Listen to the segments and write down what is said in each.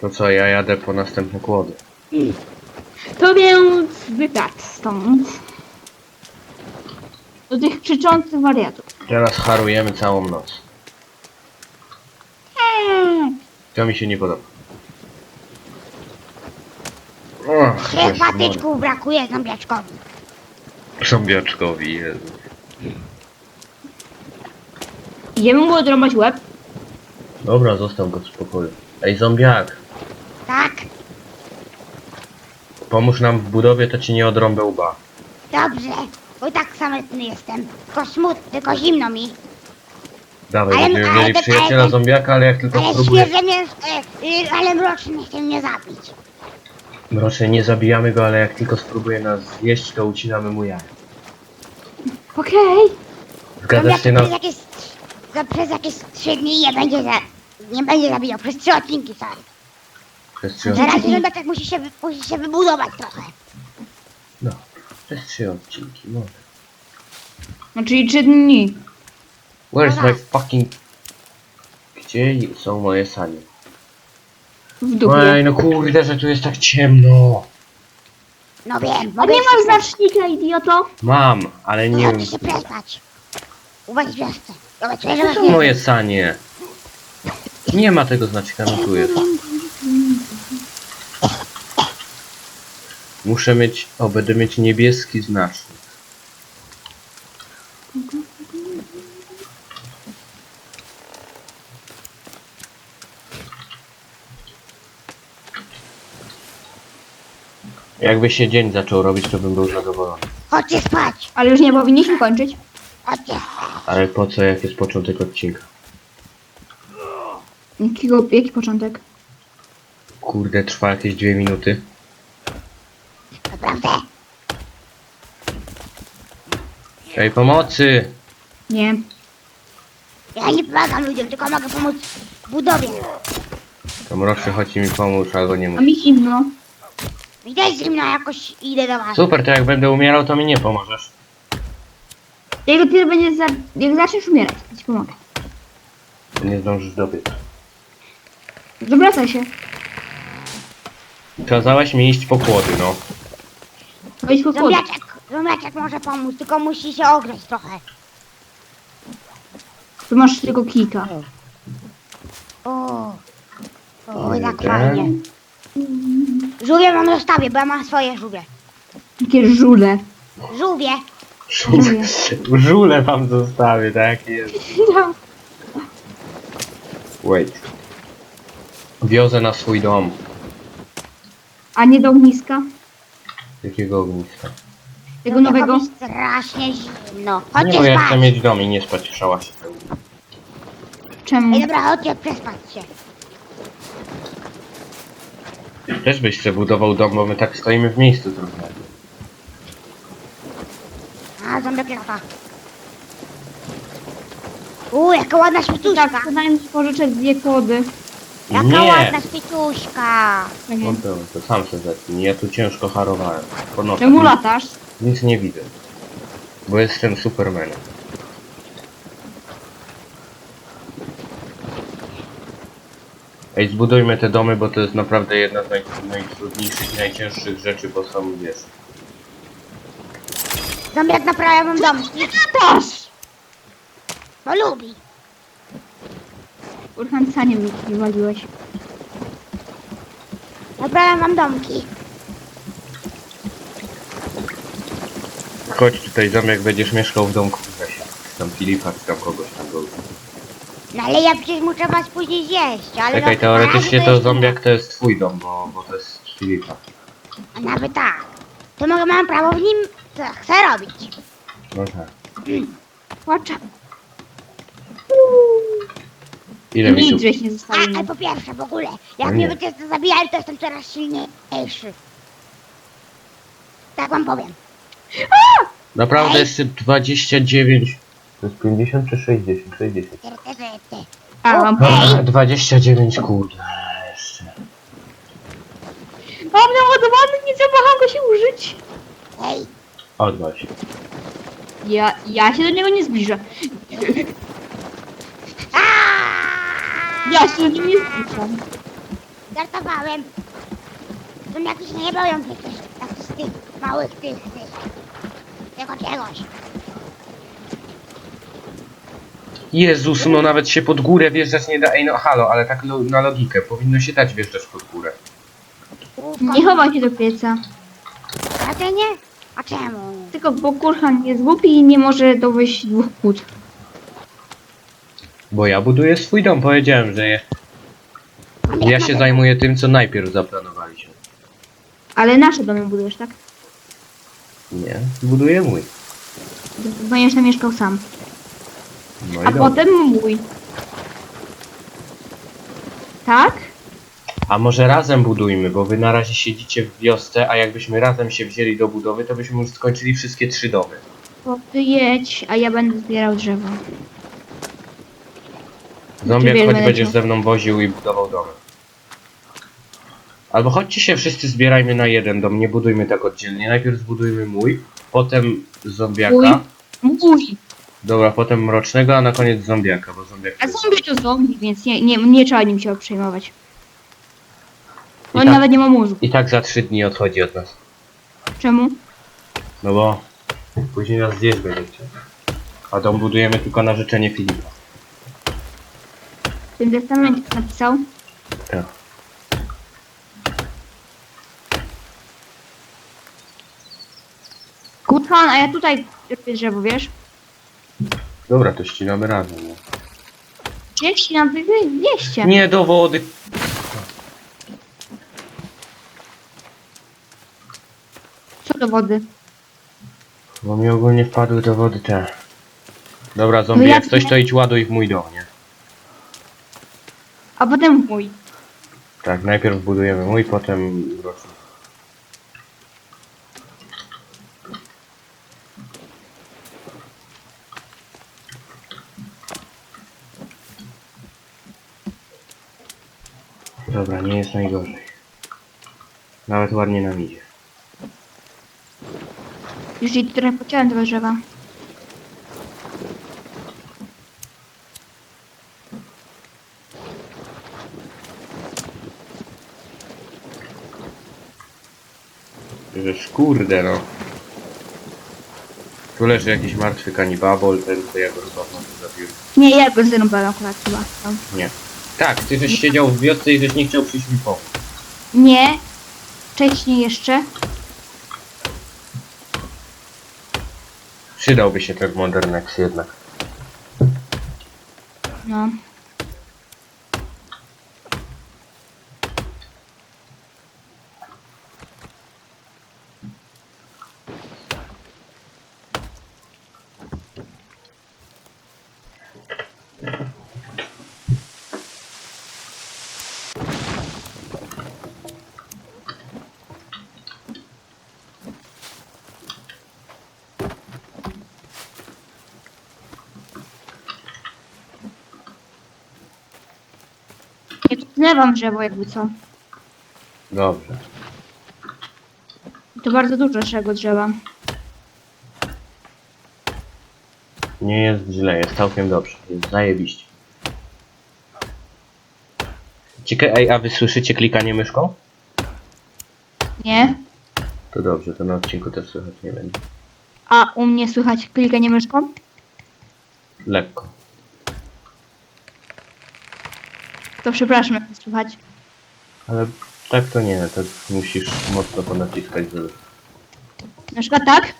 To co, ja jadę po następne kłody. To więc wypad stąd. Do tych krzyczących wariatów. Teraz harujemy całą noc. Hmm. To mi się nie podoba. Och, Trzech coś patyczków brakuje zombiaczkowi. Zombiaczkowi, Jezu. Idziemy mu odrąbać łeb. Dobra, zostaw go w spokoju. Ej, zombiak, Tak, pomóż nam w budowie, to ci nie odrąbę łba. dobrze. Bo i tak samotny jestem. Tylko smutny, tylko zimno mi. Dawaj, Ale- będziemy ale mieli przyjaciela ale- zombiaka, ale jak tylko Ale spróbuję... świeże mięso, e, y, ale mroczny chce mnie zabić. Mrocznie, nie zabijamy go, ale jak tylko spróbuje nas zjeść, to ucinamy mu jaja. Okej. Zgadzasz się na... przez jakieś, za, przez jakieś trzy dni nie będzie, za, nie będzie zabijał. Przez trzy odcinki, sorry. Przez trzy Na razie zombiaczek musi się, wy- musi się wybudować trochę. No, przez trzy odcinki, no. No czyli trzy dni. Where's Dobra. my fucking... Gdzie są moje sanie? W dupie. Ej, no kurde, że tu jest tak ciemno. No wiem, A mogę nie masz znacznika, idioto? Mam, ale nie wiem... Się przespać. Uważ gwiazdkę. Dobra, czuję, że To są moje sanie. Nie ma tego znaczka, no tu jest. Muszę mieć... O, będę mieć niebieski znacznik. Jakby się dzień zaczął robić, to bym był zadowolony. Chodźcie spać. Ale już nie powinniśmy kończyć. Chodźcie. Ale po co, jak jest początek odcinka? Jakiego, jaki początek? Kurde, trwa jakieś dwie minuty. Naprawdę. Ej, pomocy! Nie. Ja nie pomagam ludziom, tylko mogę pomóc w budowie. To mroczny, chodź mi pomóż, albo nie A mi zimno. Mi też zimno, jakoś idę do was. Super, to jak będę umierał, to mi nie pomożesz. Jak dopiero będzie za... Jak zaczniesz umierać, to ci pomogę. Nie zdążysz dobiec. Zwracaj się. Kazałeś mi iść po kłody, no. Wejdź po. Zombiaczek, zombiaczek może pomóc, tylko musi się ogrzeć trochę. Tu masz tylko kika. O, o, tak ten. fajnie. Żółwie wam zostawię, bo ja mam swoje żółwie. Takie żule. Żółwie. Żule, żule wam zostawię, tak jest. No. Wait. Wiozę na swój dom. A nie do ogniska? Jakiego ogniska? Tego nowego? Jest strasznie zimno. Nie, Chodźcie bo ja chcę spać. mieć dom i nie spać w szałasie. Czemu? Ej, dobra, chodźcie przespać się. Też byś sobie budował dom, bo my tak stoimy w miejscu trochę. A, zombie lata. Uuu, jaka ładna świecuszka. Tak, podałem ci pożyczek dwie kłody. Jaka Nie! ładna świecuszka. No to, to sam się zetnij, ja tu ciężko harowałem. Po nocach. Czemu latasz? Nic nie widzę. Bo jestem Supermanem. Ej, zbudujmy te domy, bo to jest naprawdę jedna z naj, najtrudniejszych i najcięższych rzeczy, bo są, wiesz... Zombiak naprawia wam domki, Latasz! bo lubi. Urhan sanie mi wywaliłeś. Naprawiam wam domki. Chodź tutaj, zamiast będziesz mieszkał w domku w lesie. Czy Tam Filipa, czy tam kogoś tam go. No ale ja przecież muszę was później zjeść, ale... Czekaj, no, teoretycznie to razie zombiak to jest twój dom, bo, bo to jest Filipa. A nawet tak. To mogę, mam prawo w nim, co chcę robić. No tak. Płacza. Ile mi tu... Nic żeś nie A, zostawił. ale po pierwsze w ogóle, No jak nie. mnie będziecie zabijali, to jestem coraz silniejszy. Tak wam powiem. Naprawdę jeszcze 29... To jest 50 czy 60? 60. Ty, ty, ty, ty. A, mam Dobra, 29 kurde. Jeszcze. Mam naładowany, nie zawaham go się użyć. Ej, Odwal się. Ja, ja się do niego nie zbliżę. Ja się do niego nie zbliżam. Żartowałem. Są jakieś nie boją przecież. Tak z tych małych tych, tych. Tego czegoś. Jezus, no nawet się pod górę wjeżdżać nie da. Ej, no halo, ale tak lo na logikę. Powinno się dać wjeżdżać pod górę. Nie chowaj się do pieca. A ty nie? A czemu? Tylko bo kurhan jest głupi i nie może dowieść dwóch płód. Bo ja buduję swój dom, powiedziałem, że je... ja się zajmuję tym, co najpierw zaplanowaliśmy. Ale nasze domy budujesz, tak? Nie, buduję mój. Będziesz mieszkał sam. No A i dobra. potem mój. Tak? A może razem budujmy, bo wy na razie siedzicie w wiosce, a jakbyśmy razem się wzięli do budowy, to byśmy już skończyli wszystkie trzy domy. To ty jedź, a ja będę zbierał drzewo. Zombiak, Wiesz, choć będę będziesz ze mną woził i budował domy. Albo chodźcie się wszyscy zbierajmy na jeden dom, nie budujmy tak oddzielnie. Najpierw zbudujmy mój, potem zombiaka. Mój. Mój! Dobra, potem mrocznego, a na koniec zombiaka, bo zombiak A zombie to zombie, więc nie, nie, nie trzeba nim się przejmować. I On tak- nawet nie ma mózgu. I tak za trzy dni odchodzi od nas. Czemu? No bo później nas zjeść będzie chciał. A dom budujemy tylko na życzenie Filipa. W tym testamencie napisał. Tak. Kuthan, a ja tutaj robię drzewo, wiesz? Dobra, to ścinamy razem. Nie, Jeśli nam wy wieście. nie do wody. Co do wody? Bo mi ogólnie wpadły do wody te. Dobra, zombie, No jak jak coś to idź ładuj w mój dom, nie? A potem mój. Tak, najpierw budujemy mój, potem mroczny. Dobra, nie jest najgorzej. Nawet ładnie nam idzie. Już i trochę pociąłem tego drzewa. Żeż kurde no. Tu leży jakiś martwy kanibabol, ten co ja go chyba zabiłem. Nie, ja go zrąbałem akurat chyba. tam. Nie. Tak, ty żeś siedział w wiosce i żeś nie chciał przyjść mi pomóc. Nie. Wcześniej jeszcze. Przydałby się ten Modernex jednak. No. Tu zlewam drzewo jakby co. Dobrze. To bardzo dużo tego drzewa. Nie jest źle, jest całkiem dobrze. Jest zajebiście. Ciekawe, ej, a wy słyszycie klikanie myszką? Nie? To dobrze, to na odcinku też słychać nie będzie. A u mnie słychać klikanie myszką? Lekko. To przepraszam, jak nie słychać. Ale tak to nie, to musisz mocno ponaciskać, żeby... Na przykład tak?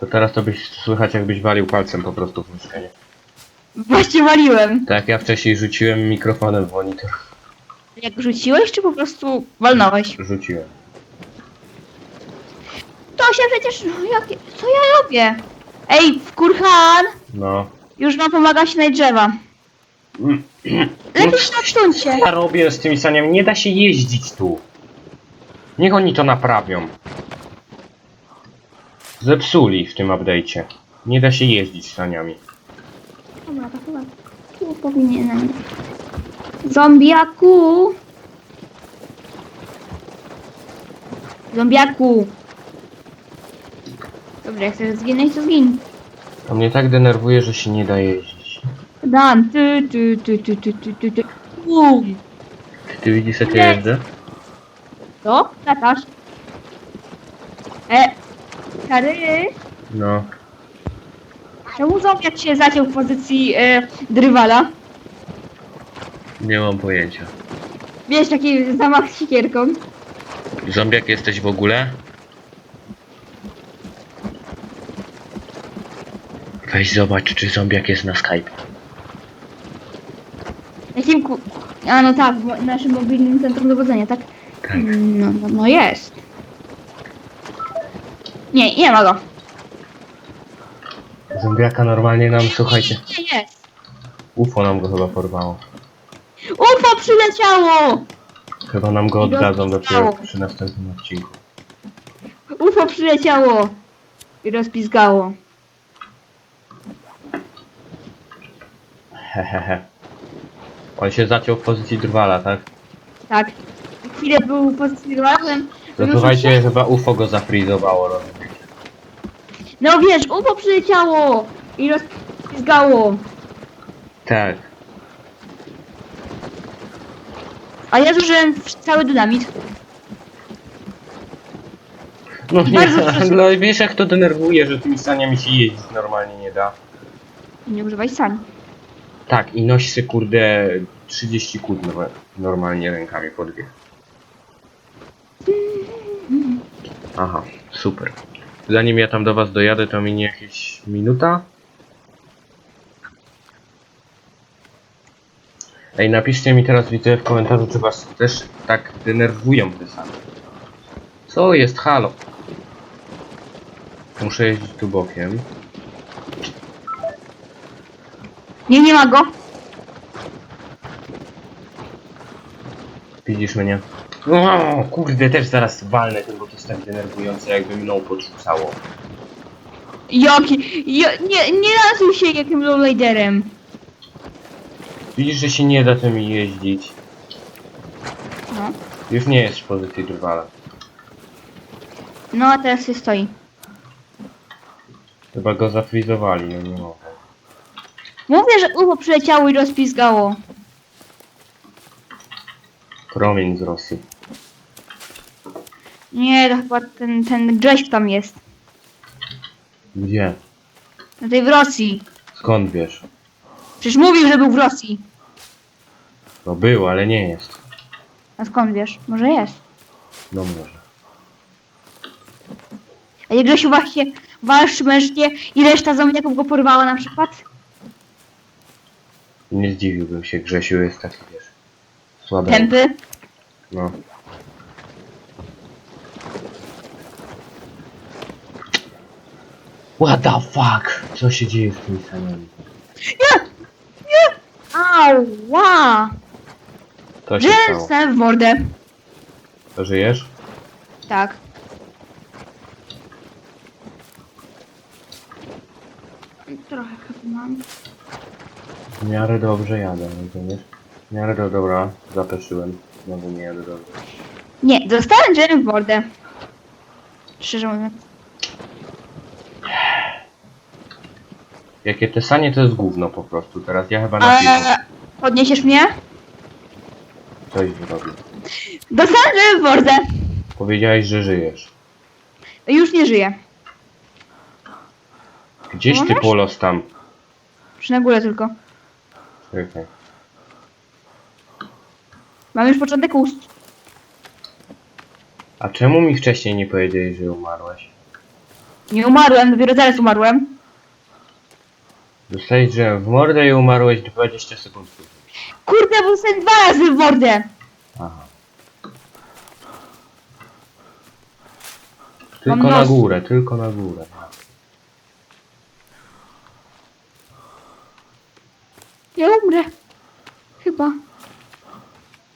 To teraz to byś słychać jakbyś walił palcem po prostu w myszkę, nie? Właśnie waliłem. Tak, ja wcześniej rzuciłem mikrofonem w monitor. Jak rzuciłeś, czy po prostu walnąłeś? Rzuciłem. To się przecież... no, Jakie... Co ja robię? Ej, Kurhan! No. Już wam pomaga się na drzewa. Lepiej się odsuńcie. Ja robię z tymi saniami, nie da się jeździć tu. Niech oni to naprawią. Zepsuli w tym update'cie. Nie da się jeździć saniami. Dobra, to chyba tu powinienem. Zombiaku! Zombiaku! Dobra, jak chcesz zginąć, to zgin. To mnie tak denerwuje, że się nie da jeździć dam. Tu, tu, tu, tu, tu, tu, tu, tu. Uuu. Czy ty widzisz jak ja jeżdżę? Co? Latasz? E, Kary, No. czemu zombiak się zaciął w pozycji e, drywala? Nie mam pojęcia. Wiesz, taki zamach z sikierką. Zombiak jesteś w ogóle? Weź zobacz, czy zombiak jest na Skype. Ku... A no tak, w naszym mobilnym centrum dowodzenia, tak? Tak. No, no, no jest. Nie, nie ma go. Zombiaka normalnie nam, słuchajcie, Nie jest. UFO nam go chyba porwało. UFO przyleciało! Chyba nam go oddadzą dopiero przy następnym odcinku. UFO przyleciało! I rozpizgało. Hehehe. On się zaciął w pozycji drwala, tak? Tak. Chwilę był w pozycji razem. To słuchajcie, chyba UFO go zafrizowało. rozumiecie? No wiesz, UFO przyleciało! I rozpizgało. Tak. A ja zużyłem w- cały dynamit. No nie, Bardzo proszę. no wiesz jak to denerwuje, że tymi saniami się jeździć normalnie nie da. Nie używaj sani. Tak, i noś se kurde 30 kut no- normalnie rękami po dwie. Aha, super. Zanim ja tam do was dojadę, to minie jakieś minuta. Ej, napiszcie mi teraz, widzę w komentarzu, czy was też tak denerwują te. Co jest? Halo? Muszę jeździć tu bokiem. Nie, nie ma go. Widzisz mnie? O, kurde, też zaraz walnę tym, bo to jest tak denerwujące, jakby mną podrzucało. Jaki? Jo, nie, nie nazył się jakim lowriderem. Widzisz, że się nie da tym jeździć. No. Już nie jest w pozycji drwala. No a teraz się stoi. Chyba go zafrizowali, no nie mogę. Mówię, że UFO przyleciało i rozpizgało. Promień z Rosji. Nie, to chyba ten, ten Grześ tam jest. Gdzie? Na tej w Rosji. Skąd wiesz? Przecież mówił, że był w Rosji. No był, ale nie jest. A skąd wiesz? Może jest. No może. A jak Grzesiu właśnie walczy mężnie i reszta zombiaków go porwała na przykład? Nie zdziwiłbym się, Grzesiu jest taki, wiesz, słaby. Tępy? No. What the fuck? Co się dzieje z tymi saniami? Nie! Nie! Ała! To się stało. W mordę. To żyjesz? Tak. Trochę chyba mam. W miarę dobrze jadę, rozumiesz? Miarę do, dobra, zapeszyłem. Znowu nie jadę dobrze. Nie, dostałem dżem w mordę. Szczerze mówiąc. Jakie te sanie to jest gówno po prostu. Teraz ja chyba napiszę. Eee, podniesiesz mnie? Coś zrobił. Dostałem dżem w mordę. Powiedziałeś, że żyjesz. Już nie żyję. Gdzieś ty Możesz? polos tam. Przy na górę tylko. Czekaj. Mam już początek ust. A czemu mi wcześniej nie powiedziałeś, że umarłeś? Nie umarłem, dopiero teraz umarłem. Dostałeś drzewem w mordę i umarłeś 20 sekund później. Kurde, bo dostałem dwa razy w mordę. Aha. Tylko na nos. górę, tylko na górę. Ja umrę. Chyba.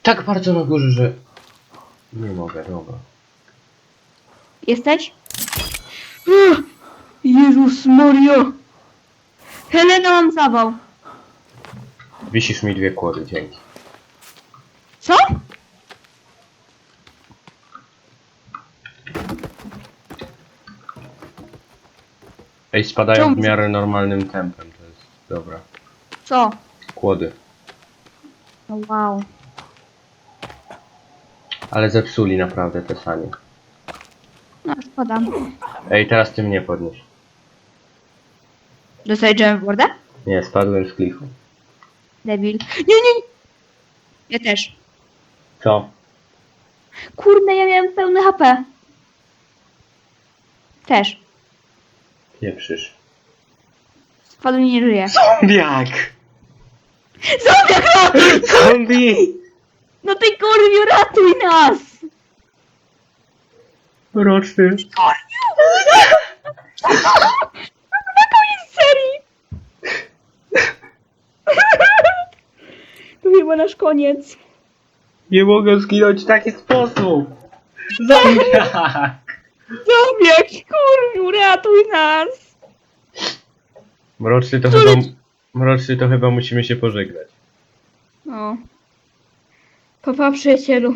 Tak bardzo na górze, że... Nie mogę, dobra. Jesteś? Uch, Jezus Mario. Helena, mam zawał. Wisisz mi dwie kłody, dzięki. Co? Ej, spadają Czemu? w miarę normalnym tempem, to jest dobra. Co? Kłody. No wow. Ale zepsuli naprawdę te sanie. No, szkoda. Ej, teraz ty mnie podnieś. Dostaję dżem w mordę? Nie, spadłem z klifu. Debil. Nie, nie, nie. Ja też. Co? Kurde, ja miałem pełne HP. Też. Pieprzysz. Spadł i nie żyje. Zombiak! Zombiak, no! Zombie! No ty kurwiu, ratuj nas! Mroczny. Na koniec serii! To chyba nasz koniec. Nie mogę zginąć w taki sposób! Zombiak! Zombiak, kurwiu, ratuj nas! Mroczny to Co chyba... Mroczny to chyba musimy się pożegnać. No. Papa przyjacielu.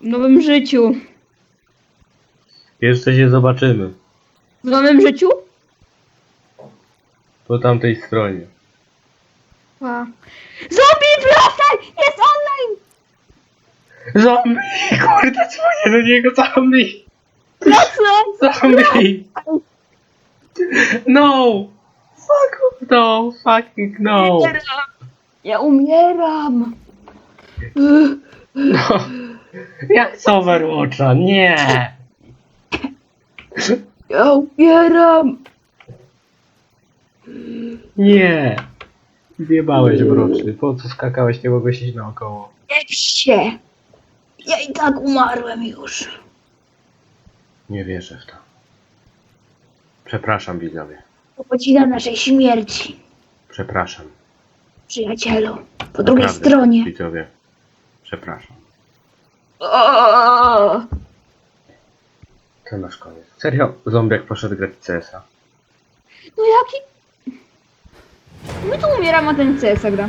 W nowym życiu. Jeszcze się zobaczymy. W nowym życiu? Po tamtej stronie. Pa. Zombie, wracaj! Jest online! Zombie! Kurde, dzwonię do niego, zombie! Wracaj! Zombie! No! Fuck no! Fucking no! Umieram. Ja umieram. No! Jak z Overwatcha? Nie! Ja umieram. Nie! Zjebałeś mroczny. Po co skakałeś? Nie mogłeś iść naokoło. Nie się. Ja i tak umarłem już. Nie wierzę w to. Przepraszam widzowie. Godzina naszej śmierci, Przepraszam. przyjacielu. Po drugiej Naprawdę, stronie. Widzowie. Przepraszam. O! To nasz koniec. Serio? Zombiak poszedł grać w CS-a. No jaki... My tu umieramy, a ten CS gra.